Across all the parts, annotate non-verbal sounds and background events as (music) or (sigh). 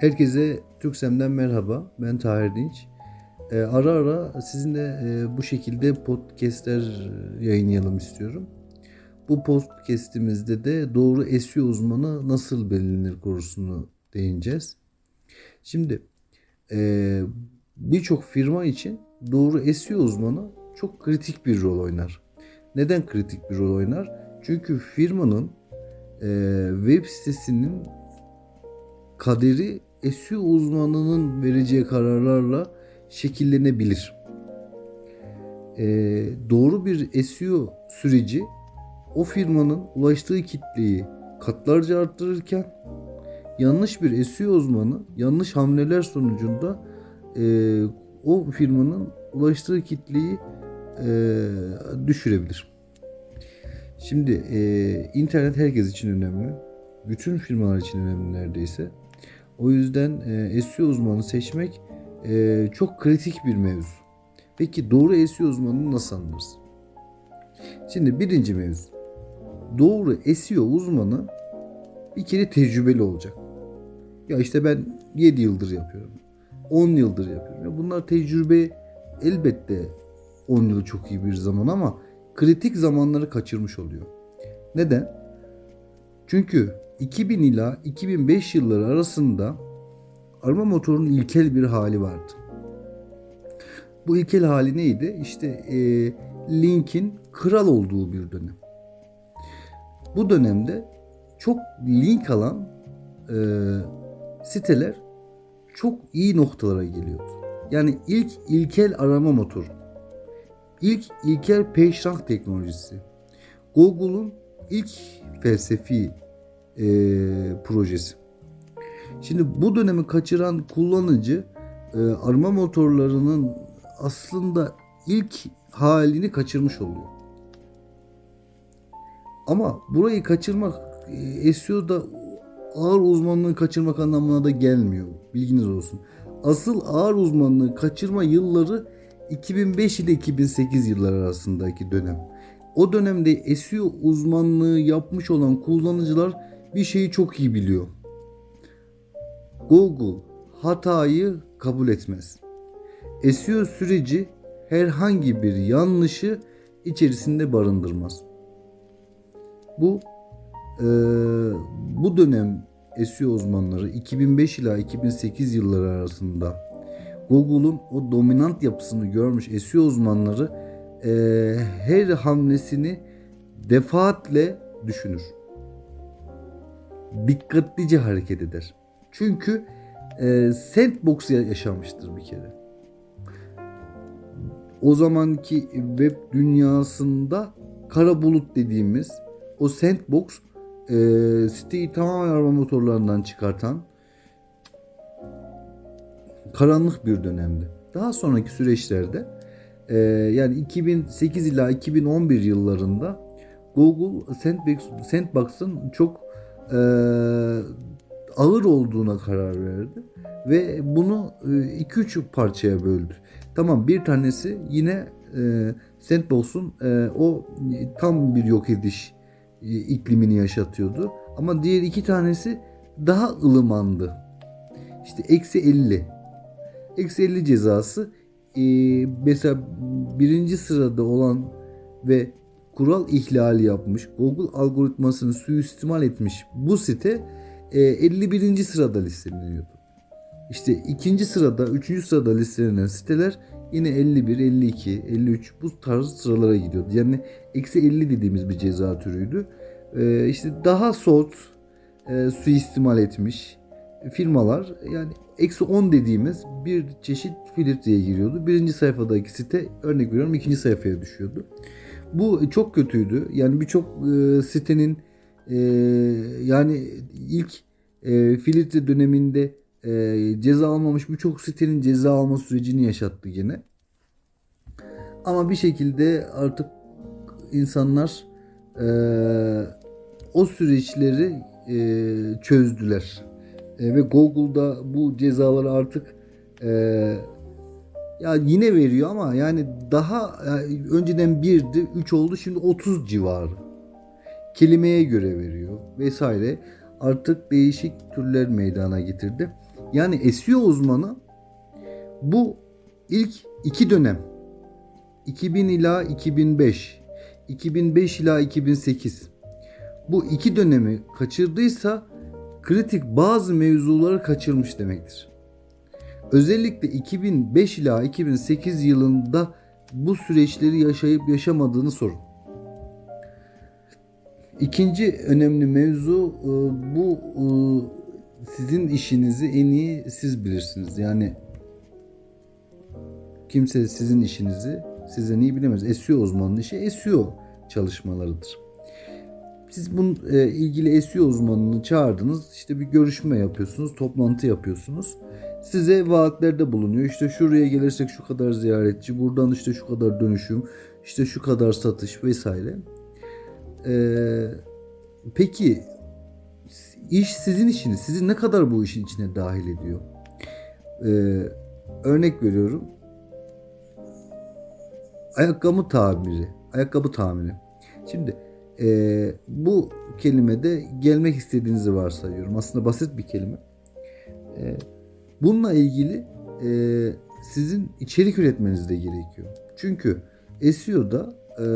Herkese Türksem'den merhaba. Ben Tahir Dinç. Ee, ara ara sizinle e, bu şekilde podcastler yayınlayalım istiyorum. Bu podcastimizde de doğru SEO uzmanı nasıl belirlenir konusunu değineceğiz. Şimdi e, birçok firma için doğru SEO uzmanı çok kritik bir rol oynar. Neden kritik bir rol oynar? Çünkü firmanın e, web sitesinin kaderi SEO uzmanının vereceği kararlarla şekillenebilir. E, doğru bir SEO süreci o firmanın ulaştığı kitleyi katlarca arttırırken yanlış bir SEO uzmanı yanlış hamleler sonucunda e, o firmanın ulaştığı kitleyi e, düşürebilir. Şimdi e, internet herkes için önemli. Bütün firmalar için önemli neredeyse. O yüzden e, SEO uzmanı seçmek e, çok kritik bir mevzu. Peki doğru SEO uzmanını nasıl anlarız? Şimdi birinci mevzu. Doğru SEO uzmanı bir kere tecrübeli olacak. Ya işte ben 7 yıldır yapıyorum. 10 yıldır yapıyorum. Ya bunlar tecrübe elbette 10 yıl çok iyi bir zaman ama kritik zamanları kaçırmış oluyor. Neden? Çünkü 2000 ila 2005 yılları arasında arama motorunun ilkel bir hali vardı. Bu ilkel hali neydi? İşte e, linkin kral olduğu bir dönem. Bu dönemde çok link alan e, siteler çok iyi noktalara geliyordu. Yani ilk ilkel arama motoru. İlk ilkel peşrah teknolojisi. Google'un ilk felsefi e, projesi. Şimdi bu dönemi kaçıran kullanıcı e, arama motorlarının aslında ilk halini kaçırmış oluyor. Ama burayı kaçırmak e, SEO'da ağır uzmanlığı kaçırmak anlamına da gelmiyor. Bilginiz olsun. Asıl ağır uzmanlığı kaçırma yılları 2005 ile 2008 yılları arasındaki dönem. O dönemde SEO uzmanlığı yapmış olan kullanıcılar bir şeyi çok iyi biliyor. Google hatayı kabul etmez. SEO süreci herhangi bir yanlışı içerisinde barındırmaz. Bu e, bu dönem SEO uzmanları 2005 ila 2008 yılları arasında Google'un o dominant yapısını görmüş SEO uzmanları e, her hamlesini defaatle düşünür. Dikkatlice hareket eder. Çünkü e, sandbox yaşamıştır bir kere. O zamanki web dünyasında kara bulut dediğimiz o sandbox e, siteyi tamamen arama motorlarından çıkartan karanlık bir dönemdi. Daha sonraki süreçlerde e, yani 2008 ila 2011 yıllarında Google Sandbox, Sandbox'ın çok e, ağır olduğuna karar verdi ve bunu 2-3 parçaya böldü. Tamam bir tanesi yine e, Sandbox'un e, o tam bir yok ediş e, iklimini yaşatıyordu. Ama diğer iki tanesi daha ılımandı. İşte eksi 50. Eksi 50 cezası e, mesela birinci sırada olan ve kural ihlali yapmış, Google algoritmasını suistimal etmiş bu site e, 51. sırada listeleniyordu. İşte ikinci sırada, üçüncü sırada listelenen siteler yine 51, 52, 53 bu tarz sıralara gidiyordu. Yani eksi 50 dediğimiz bir ceza türüydü. Ee, işte daha soğut e, suistimal etmiş firmalar yani eksi 10 dediğimiz bir çeşit filtreye giriyordu. Birinci sayfadaki site örnek veriyorum ikinci sayfaya düşüyordu. Bu çok kötüydü. Yani birçok e, sitenin e, yani ilk e, filtre döneminde e, ceza almamış birçok sitenin ceza alma sürecini yaşattı gene. Ama bir şekilde artık insanlar e, o süreçleri e, çözdüler. E, ve Google'da bu cezaları artık e, ya yine veriyor ama yani daha yani önceden 1'di 3 oldu şimdi 30 civarı. Kelimeye göre veriyor vesaire. artık değişik türler meydana getirdi. Yani SEO uzmanı bu ilk iki dönem 2000 ila 2005, 2005 ila 2008 bu iki dönemi kaçırdıysa kritik bazı mevzuları kaçırmış demektir. Özellikle 2005 ila 2008 yılında bu süreçleri yaşayıp yaşamadığını sorun. İkinci önemli mevzu e, bu e, sizin işinizi en iyi siz bilirsiniz. Yani kimse sizin işinizi sizden iyi bilemez. SEO uzmanının işi SEO çalışmalarıdır. Siz bunun e, ilgili SEO uzmanını çağırdınız. İşte bir görüşme yapıyorsunuz, toplantı yapıyorsunuz. Size vaatlerde bulunuyor. İşte şuraya gelirsek şu kadar ziyaretçi, buradan işte şu kadar dönüşüm, işte şu kadar satış vesaire. Ee, peki iş sizin işiniz. Sizi ne kadar bu işin içine dahil ediyor? Ee, örnek veriyorum. Ayakkabı tabiri. Ayakkabı tamiri. Şimdi e, bu kelimede gelmek istediğinizi varsayıyorum. Aslında basit bir kelime. E, bununla ilgili e, sizin içerik üretmeniz de gerekiyor. Çünkü SEO'da e,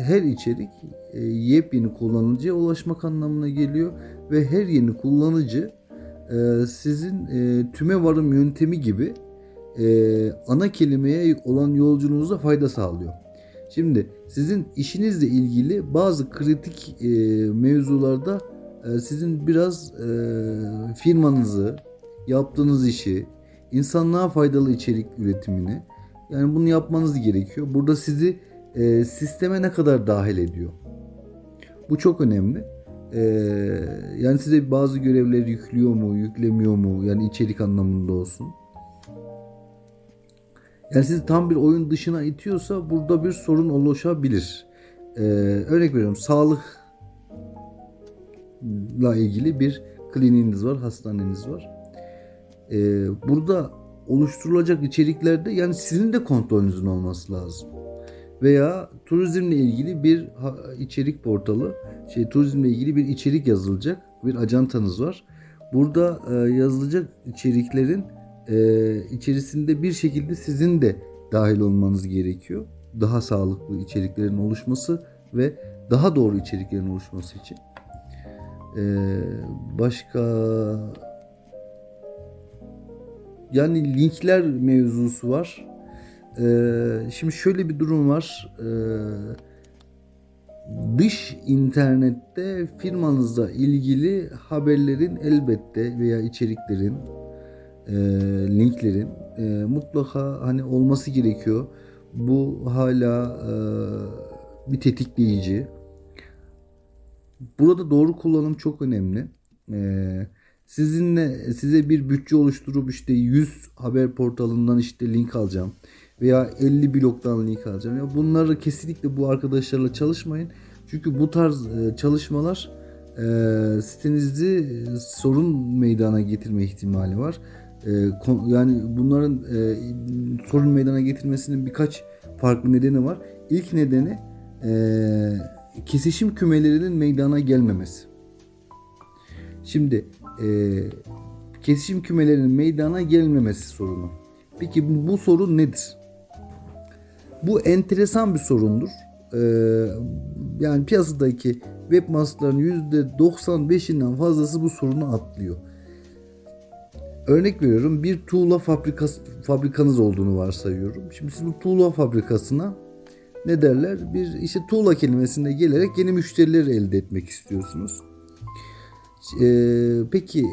her içerik e, yepyeni kullanıcıya ulaşmak anlamına geliyor ve her yeni kullanıcı e, sizin e, tüme varım yöntemi gibi e, ana kelimeye olan yolculuğunuza fayda sağlıyor. Şimdi sizin işinizle ilgili bazı kritik e, mevzularda e, sizin biraz e, firmanızı, yaptığınız işi, insanlığa faydalı içerik üretimini yani bunu yapmanız gerekiyor. Burada sizi e, sisteme ne kadar dahil ediyor? Bu çok önemli. E, yani size bazı görevleri yüklüyor mu, yüklemiyor mu? Yani içerik anlamında olsun. Yani sizi tam bir oyun dışına itiyorsa burada bir sorun oluşabilir. Ee, örnek veriyorum sağlıkla ilgili bir kliniğiniz var, hastaneniz var. Ee, burada oluşturulacak içeriklerde yani sizin de kontrolünüzün olması lazım. Veya turizmle ilgili bir içerik portalı, şey turizmle ilgili bir içerik yazılacak, bir ajantanız var. Burada e, yazılacak içeriklerin e, içerisinde bir şekilde sizin de dahil olmanız gerekiyor. Daha sağlıklı içeriklerin oluşması ve daha doğru içeriklerin oluşması için. E, başka yani linkler mevzusu var. E, şimdi şöyle bir durum var. E, dış internette firmanızla ilgili haberlerin elbette veya içeriklerin e, linklerin e, mutlaka hani olması gerekiyor. Bu hala e, bir tetikleyici. Burada doğru kullanım çok önemli. E, sizinle size bir bütçe oluşturup işte 100 haber portalından işte link alacağım veya 50 blogdan link alacağım. Ya bunları kesinlikle bu arkadaşlarla çalışmayın. Çünkü bu tarz e, çalışmalar e, sitenizde sorun meydana getirme ihtimali var. E, yani bunların e, sorun meydana getirmesinin birkaç farklı nedeni var. İlk nedeni e, kesişim kümelerinin meydana gelmemesi. Şimdi e, kesişim kümelerinin meydana gelmemesi sorunu. Peki bu, sorun nedir? Bu enteresan bir sorundur. Ee, yani piyasadaki webmasterların %95'inden fazlası bu sorunu atlıyor. Örnek veriyorum bir tuğla fabrikası, fabrikanız olduğunu varsayıyorum. Şimdi siz bu tuğla fabrikasına ne derler? Bir işte tuğla kelimesinde gelerek yeni müşteriler elde etmek istiyorsunuz. Ee, peki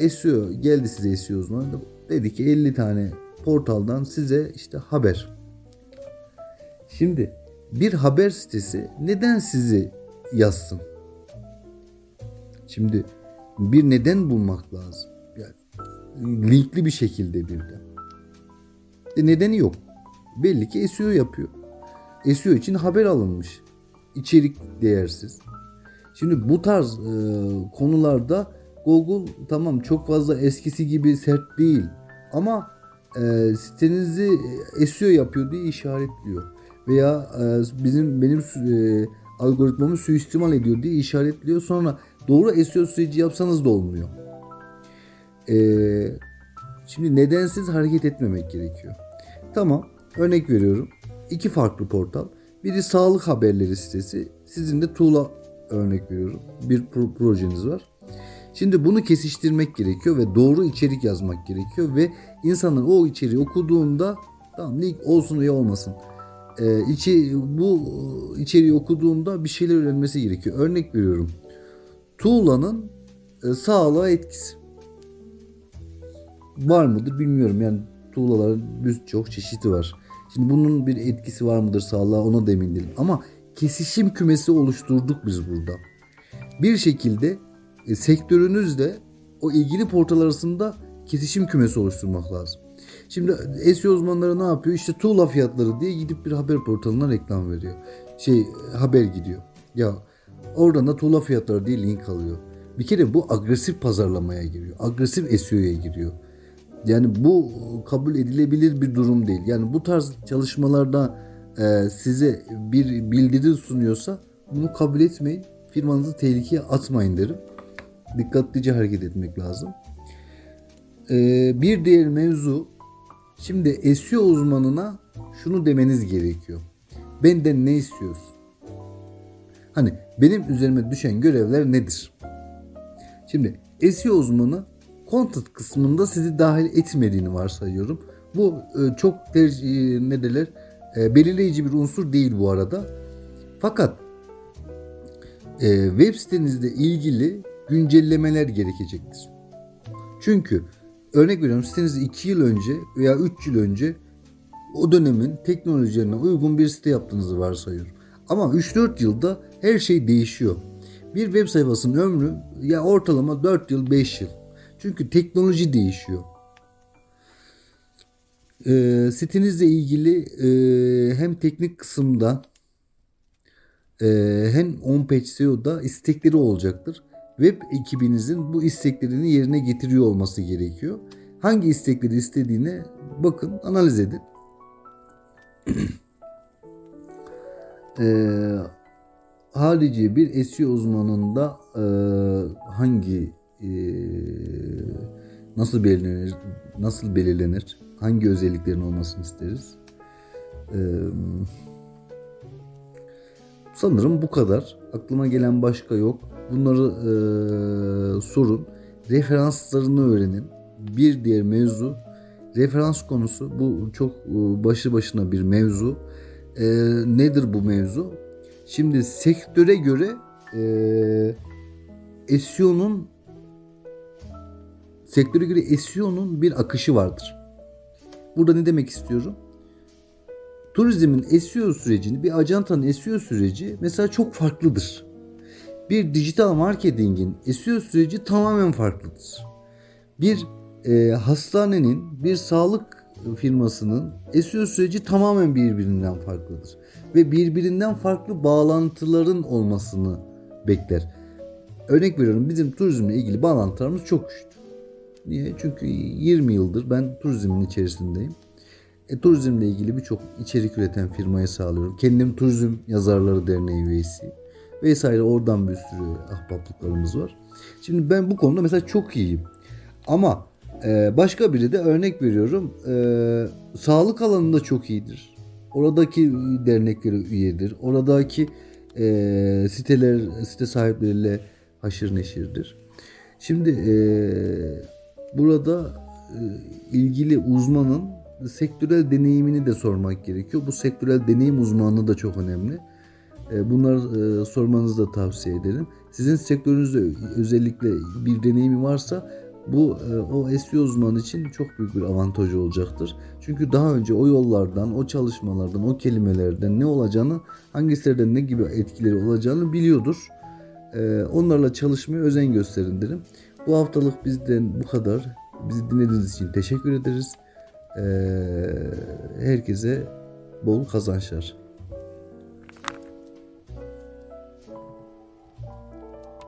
e, SEO geldi size SEO uzmanı dedi ki 50 tane portaldan size işte haber. Şimdi bir haber sitesi neden sizi yazsın? Şimdi bir neden bulmak lazım. Yani linkli bir şekilde bir de. E nedeni yok. Belli ki SEO yapıyor. SEO için haber alınmış. İçerik değersiz. Şimdi bu tarz e, konularda Google tamam çok fazla eskisi gibi sert değil ama e, sitenizi SEO yapıyor diye işaretliyor veya e, bizim benim e, algoritmamı suistimal ediyor diye işaretliyor. Sonra Doğru SEO süreci yapsanız da olmuyor. Ee, şimdi nedensiz hareket etmemek gerekiyor. Tamam örnek veriyorum. İki farklı portal. Biri sağlık haberleri sitesi. Sizin de Tuğla örnek veriyorum. Bir pro- projeniz var. Şimdi bunu kesiştirmek gerekiyor ve doğru içerik yazmak gerekiyor ve insanlar o içeriği okuduğunda tamam link olsun ya olmasın. Ee, içi, bu içeriği okuduğunda bir şeyler öğrenmesi gerekiyor. Örnek veriyorum. Tuğla'nın e, sağlığa etkisi. Var mıdır bilmiyorum. Yani tuğlaların birçok çeşidi var. Şimdi bunun bir etkisi var mıdır sağlığa ona da değilim. Ama kesişim kümesi oluşturduk biz burada. Bir şekilde e, sektörünüzle o ilgili portal arasında kesişim kümesi oluşturmak lazım. Şimdi SEO uzmanları ne yapıyor? İşte tuğla fiyatları diye gidip bir haber portalına reklam veriyor. Şey haber gidiyor. Ya oradan da tuğla fiyatları diye link alıyor. Bir kere bu agresif pazarlamaya giriyor. Agresif SEO'ya giriyor. Yani bu kabul edilebilir bir durum değil. Yani bu tarz çalışmalarda e, size bir bildiri sunuyorsa bunu kabul etmeyin. Firmanızı tehlikeye atmayın derim. Dikkatlice hareket etmek lazım. E, bir diğer mevzu şimdi SEO uzmanına şunu demeniz gerekiyor. Benden ne istiyorsun? Hani benim üzerime düşen görevler nedir? Şimdi SEO uzmanı content kısmında sizi dahil etmediğini varsayıyorum. Bu e, çok tercih, ne derler e, belirleyici bir unsur değil bu arada. Fakat e, web sitenizle ilgili güncellemeler gerekecektir. Çünkü örnek veriyorum sitenizi 2 yıl önce veya 3 yıl önce o dönemin teknolojilerine uygun bir site yaptığınızı varsayıyorum. Ama 3-4 yılda her şey değişiyor. Bir web sayfasının ömrü ya ortalama 4 yıl 5 yıl. Çünkü teknoloji değişiyor. Ee, sitenizle ilgili e, hem teknik kısımda e, hem on-page SEO'da istekleri olacaktır. Web ekibinizin bu isteklerini yerine getiriyor olması gerekiyor. Hangi istekleri istediğine bakın, analiz edin. Ee, (clears throat) harici bir SEO uzmanında e, hangi e, nasıl belirlenir nasıl belirlenir? Hangi özelliklerin olmasını isteriz? Ee, sanırım bu kadar. Aklıma gelen başka yok. Bunları e, sorun. Referanslarını öğrenin. Bir diğer mevzu referans konusu. Bu çok e, başı başına bir mevzu. Ee, nedir bu mevzu? Şimdi sektöre göre e, SEO'nun sektöre göre SEO'nun bir akışı vardır. Burada ne demek istiyorum? Turizmin SEO sürecini, bir ajantanın SEO süreci mesela çok farklıdır. Bir dijital marketingin SEO süreci tamamen farklıdır. Bir e, hastanenin, bir sağlık firmasının SEO süreci tamamen birbirinden farklıdır. Ve birbirinden farklı bağlantıların olmasını bekler. Örnek veriyorum bizim turizmle ilgili bağlantılarımız çok güçlü. Niye? Çünkü 20 yıldır ben turizmin içerisindeyim. E, turizmle ilgili birçok içerik üreten firmaya sağlıyorum. Kendim Turizm Yazarları Derneği üyesiyim. Vesaire oradan bir sürü ahbaplıklarımız var. Şimdi ben bu konuda mesela çok iyiyim. Ama e, başka biri de örnek veriyorum. E, sağlık alanında çok iyidir. Oradaki derneklere üyedir. Oradaki e, siteler, site sahipleriyle haşır neşirdir. Şimdi e, burada e, ilgili uzmanın sektörel deneyimini de sormak gerekiyor. Bu sektörel deneyim uzmanlığı da çok önemli. E, bunları e, sormanızı da tavsiye ederim. Sizin sektörünüzde özellikle bir deneyimi varsa bu o SEO uzmanı için çok büyük bir avantajı olacaktır. Çünkü daha önce o yollardan, o çalışmalardan, o kelimelerden ne olacağını, hangi sitelerden ne gibi etkileri olacağını biliyordur. Onlarla çalışmaya özen gösterin derim. Bu haftalık bizden bu kadar. Bizi dinlediğiniz için teşekkür ederiz. E, herkese bol kazançlar.